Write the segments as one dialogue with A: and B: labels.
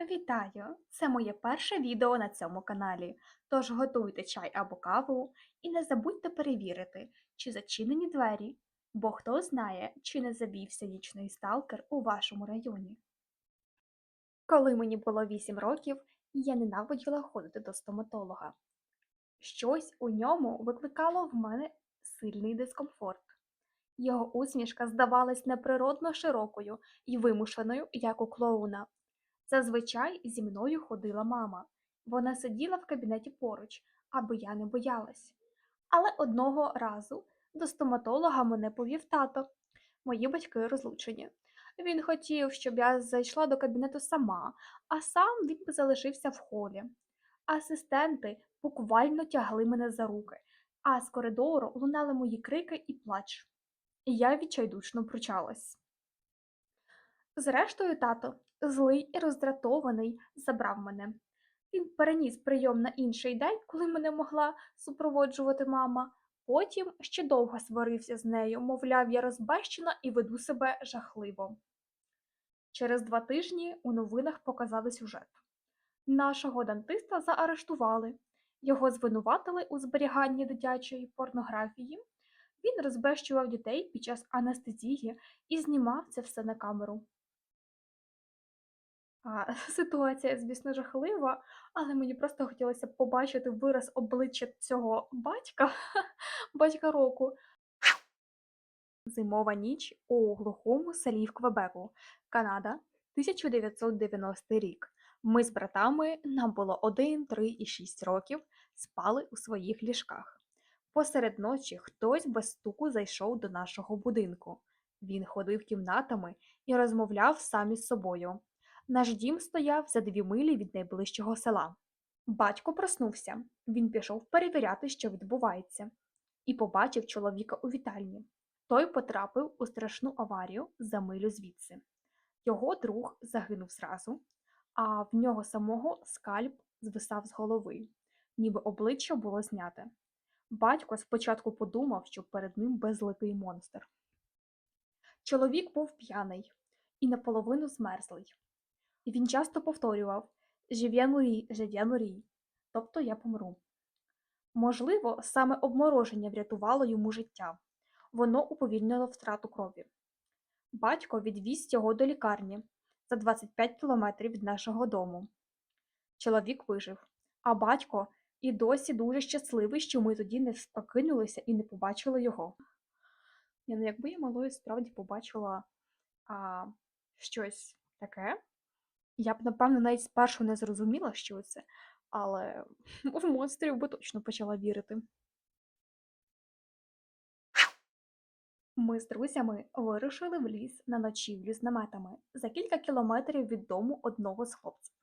A: Вітаю! Це моє перше відео на цьому каналі. Тож готуйте чай або каву і не забудьте перевірити, чи зачинені двері, бо хто знає, чи не завівся нічний сталкер у вашому районі. Коли мені було 8 років, я ненавиділа ходити до стоматолога. Щось у ньому викликало в мене сильний дискомфорт. Його усмішка здавалась неприродно широкою і вимушеною, як у клоуна. Зазвичай зі мною ходила мама. Вона сиділа в кабінеті поруч, аби я не боялась. Але одного разу до стоматолога мене повів тато. Мої батьки розлучені. Він хотів, щоб я зайшла до кабінету сама, а сам він би залишився в холі. Асистенти буквально тягли мене за руки, а з коридору лунали мої крики і плач. І я відчайдушно пручалась. Зрештою, тато, злий і роздратований, забрав мене. Він переніс прийом на інший день, коли мене могла супроводжувати мама. Потім ще довго сварився з нею, мовляв, я розбещена і веду себе жахливо. Через два тижні у новинах показали сюжет. Нашого дантиста заарештували. Його звинуватили у зберіганні дитячої порнографії. Він розбещував дітей під час анестезії і знімав це все на камеру. Ситуація, звісно, жахлива, але мені просто хотілося побачити вираз обличчя цього батька, батька року. Зимова ніч у глухому селі в Квебеку, Канада, 1990 рік. Ми з братами, нам було 1, 3 і 6 років, спали у своїх ліжках. Посеред ночі хтось без стуку зайшов до нашого будинку. Він ходив кімнатами і розмовляв сам із собою. Наш дім стояв за дві милі від найближчого села. Батько проснувся. Він пішов перевіряти, що відбувається, і побачив чоловіка у вітальні. Той потрапив у страшну аварію за милю звідси. Його друг загинув зразу, а в нього самого скальп звисав з голови, ніби обличчя було зняте. Батько спочатку подумав, що перед ним безликий монстр. Чоловік був п'яний і наполовину змерзлий. І він часто повторював «Жив'янурі, жив'янурі», тобто я помру. Можливо, саме обмороження врятувало йому життя. Воно уповільнило втрату крові. Батько відвіз його до лікарні за 25 кілометрів від нашого дому. Чоловік вижив, а батько і досі дуже щасливий, що ми тоді не прокинулися і не побачили його. Ну, якби я малою справді побачила а, щось таке, я б, напевно, навіть спершу не зрозуміла, що це, але в монстрів би точно почала вірити. Ми з друзями вирушили в ліс на ночівлю з наметами за кілька кілометрів від дому одного з хлопців.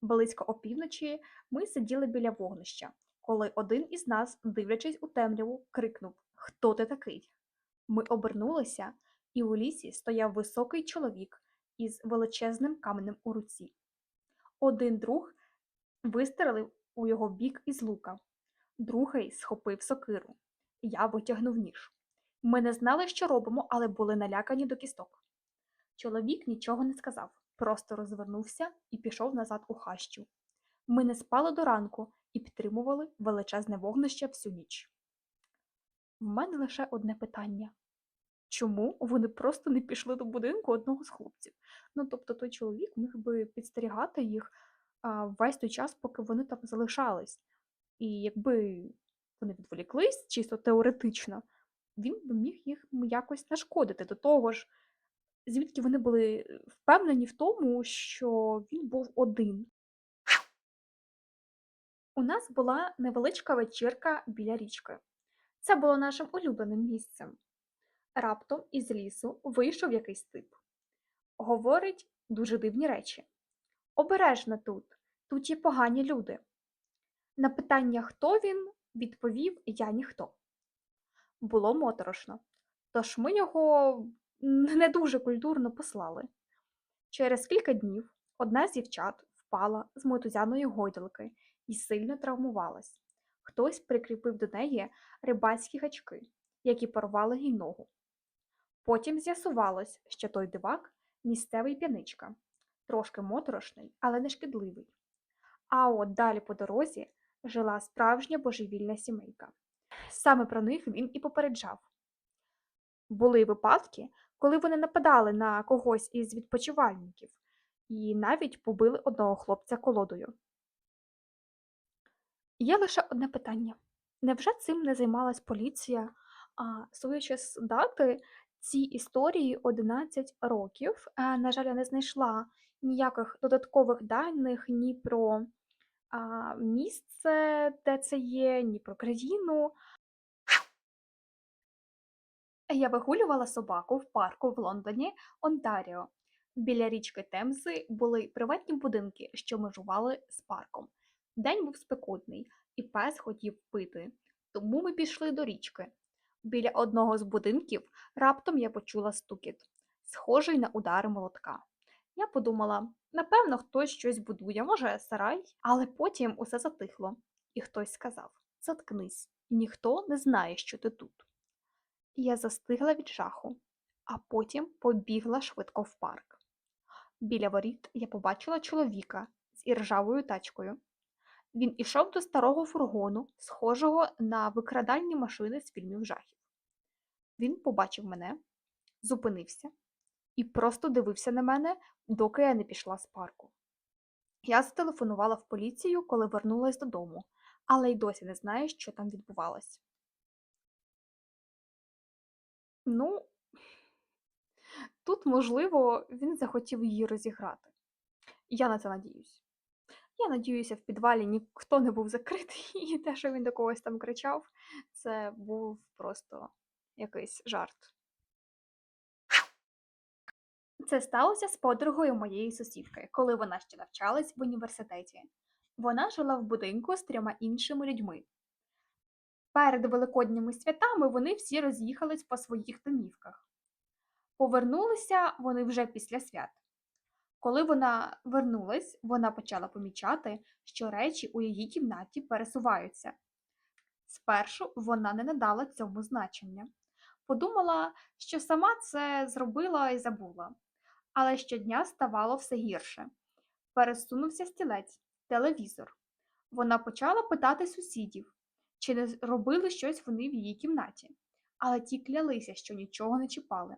A: Близько опівночі ми сиділи біля вогнища, коли один із нас, дивлячись у темряву, крикнув Хто ти такий? Ми обернулися, і у лісі стояв високий чоловік із величезним каменем у руці. Один друг вистрелив у його бік із лука, другий схопив сокиру. Я витягнув ніж. Ми не знали, що робимо, але були налякані до кісток. Чоловік нічого не сказав, просто розвернувся і пішов назад у хащу. Ми не спали до ранку і підтримували величезне вогнище всю ніч. В мене лише одне питання чому вони просто не пішли до будинку одного з хлопців? Ну, тобто той чоловік міг би підстерігати їх весь той час, поки вони там залишались. І якби вони відволіклись чисто теоретично, він би міг їх якось нашкодити до того ж, звідки вони були впевнені в тому, що він був один. У нас була невеличка вечірка біля річки. Це було нашим улюбленим місцем. Раптом із лісу вийшов якийсь тип. Говорить дуже дивні речі. Обережно тут, тут є погані люди. На питання, хто він, відповів я ніхто. Було моторошно, тож ми його не дуже культурно послали. Через кілька днів одна з дівчат впала з мотузяної гойдалки і сильно травмувалась. Хтось прикріпив до неї рибацькі гачки, які порвали їй ногу. Потім з'ясувалось, що той дивак місцевий п'яничка. трошки моторошний, але не шкідливий. А от далі по дорозі жила справжня божевільна сімейка. Саме про них він і попереджав. Були випадки, коли вони нападали на когось із відпочивальників і навіть побили одного хлопця колодою. Є лише одне питання: невже цим не займалась поліція? А судячи з дати, цій історії 11 років. Е, На жаль, я не знайшла ніяких додаткових даних ні про місце, де це є, ні про країну. Я вигулювала собаку в парку в Лондоні, Онтаріо. Біля річки Темзи були приватні будинки, що межували з парком. День був спекотний, і пес хотів пити, тому ми пішли до річки. Біля одного з будинків раптом я почула стукіт, схожий на удари молотка. Я подумала, напевно, хтось щось будує, може, сарай, але потім усе затихло, і хтось сказав: Заткнись, ніхто не знає, що ти тут. Я застигла від жаху, а потім побігла швидко в парк. Біля воріт я побачила чоловіка з іржавою тачкою. Він ішов до старого фургону, схожого на викрадальні машини з фільмів жахів. Він побачив мене, зупинився і просто дивився на мене, доки я не пішла з парку. Я зателефонувала в поліцію, коли вернулась додому, але й досі не знаю, що там відбувалось. Ну, тут, можливо, він захотів її розіграти. Я на це надіюсь. Я надіюся, в підвалі ніхто не був закритий, і те, що він до когось там кричав, це був просто якийсь жарт. Це сталося з подругою моєї сусідки, коли вона ще навчалась в університеті. Вона жила в будинку з трьома іншими людьми. Перед великодніми святами вони всі роз'їхались по своїх домівках. Повернулися вони вже після свят. Коли вона вернулась, вона почала помічати, що речі у її кімнаті пересуваються. Спершу вона не надала цьому значення. Подумала, що сама це зробила і забула, але щодня ставало все гірше. Пересунувся стілець, телевізор. Вона почала питати сусідів, чи не робили щось вони в її кімнаті, але ті клялися, що нічого не чіпали.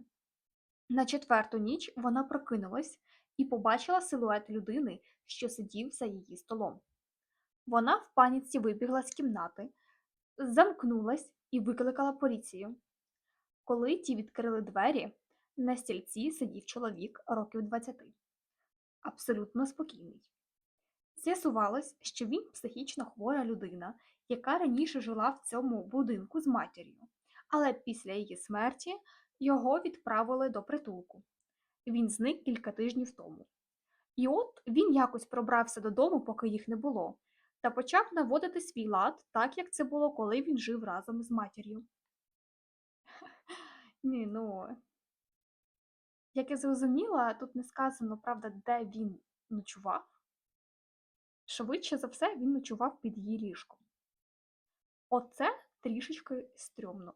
A: На четверту ніч вона прокинулась і побачила силует людини, що сидів за її столом. Вона в паніці вибігла з кімнати, замкнулась і викликала поліцію. Коли ті відкрили двері, на стільці сидів чоловік років 20, абсолютно спокійний. З'ясувалось, що він психічно хвора людина, яка раніше жила в цьому будинку з матір'ю, але після її смерті його відправили до притулку. Він зник кілька тижнів тому. І от він якось пробрався додому, поки їх не було, та почав наводити свій лад, так як це було, коли він жив разом з матір'ю. Ні, ну, як я зрозуміла, тут не сказано, правда, де він ночував. Швидше за все, він ночував під її ліжком. Оце трішечки стрьомно.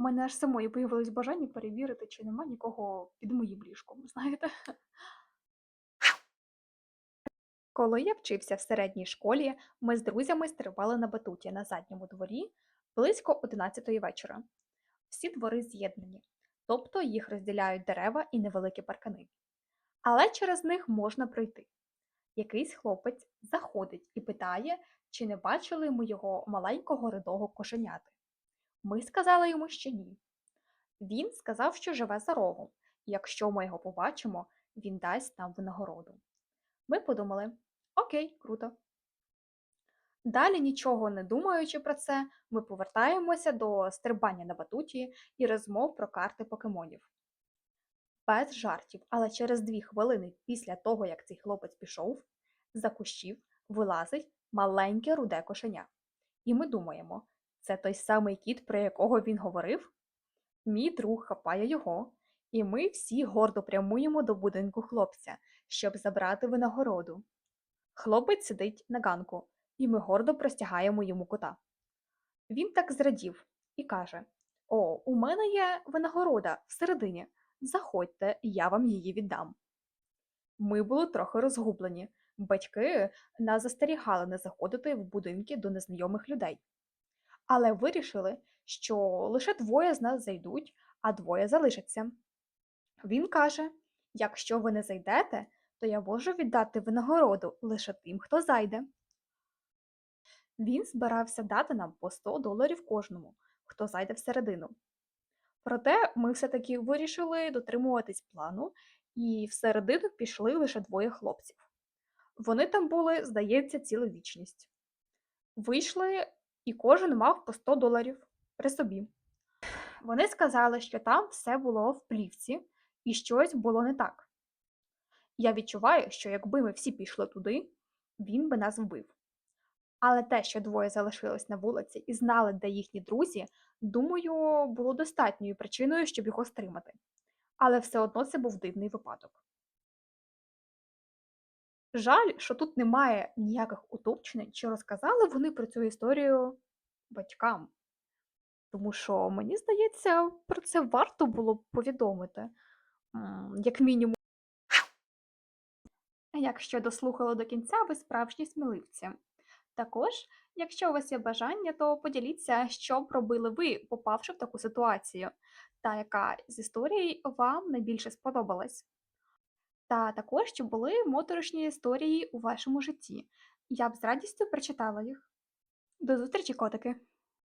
A: У мене аж самої появилось бажання перевірити, чи нема нікого під моїм ліжком, знаєте? Коли я вчився в середній школі, ми з друзями стрибали на батуті на задньому дворі близько 11 вечора. Всі двори з'єднані, тобто їх розділяють дерева і невеликі паркани. Але через них можна пройти. Якийсь хлопець заходить і питає, чи не бачили ми його маленького ридого кошеняти. Ми сказали йому, що ні. Він сказав, що живе за рогом, і якщо ми його побачимо, він дасть нам винагороду. Ми подумали: окей, круто. Далі, нічого не думаючи про це, ми повертаємося до стрибання на батуті і розмов про карти покемонів. Без жартів, але через дві хвилини після того, як цей хлопець пішов, за кущів вилазить маленьке руде кошеня. І ми думаємо, це той самий кіт, про якого він говорив? Мій друг хапає його, і ми всі гордо прямуємо до будинку хлопця, щоб забрати винагороду. Хлопець сидить на ганку, і ми гордо простягаємо йому кота. Він так зрадів і каже: О, у мене є винагорода всередині. Заходьте, я вам її віддам. Ми були трохи розгублені. Батьки нас застерігали не заходити в будинки до незнайомих людей. Але вирішили, що лише двоє з нас зайдуть, а двоє залишаться. Він каже: якщо ви не зайдете, то я можу віддати винагороду лише тим, хто зайде. Він збирався дати нам по 100 доларів кожному, хто зайде всередину. Проте ми все-таки вирішили дотримуватись плану, і всередину пішли лише двоє хлопців. Вони там були, здається, цілу вічність. Вийшли, і кожен мав по 100 доларів при собі. Вони сказали, що там все було в плівці і щось було не так. Я відчуваю, що якби ми всі пішли туди, він би нас вбив. Але те, що двоє залишились на вулиці і знали, де їхні друзі, думаю, було достатньою причиною, щоб його стримати. Але все одно це був дивний випадок. Жаль, що тут немає ніяких уточнень, чи розказали вони про цю історію батькам. Тому що, мені здається, про це варто було б повідомити, як мінімум. Якщо дослухали до кінця, ви справжні сміливці. Також, якщо у вас є бажання, то поділіться, що б робили ви, попавши в таку ситуацію, та яка з історій вам найбільше сподобалась. Та також, чи були моторошні історії у вашому житті. Я б з радістю прочитала їх. До зустрічі, котики!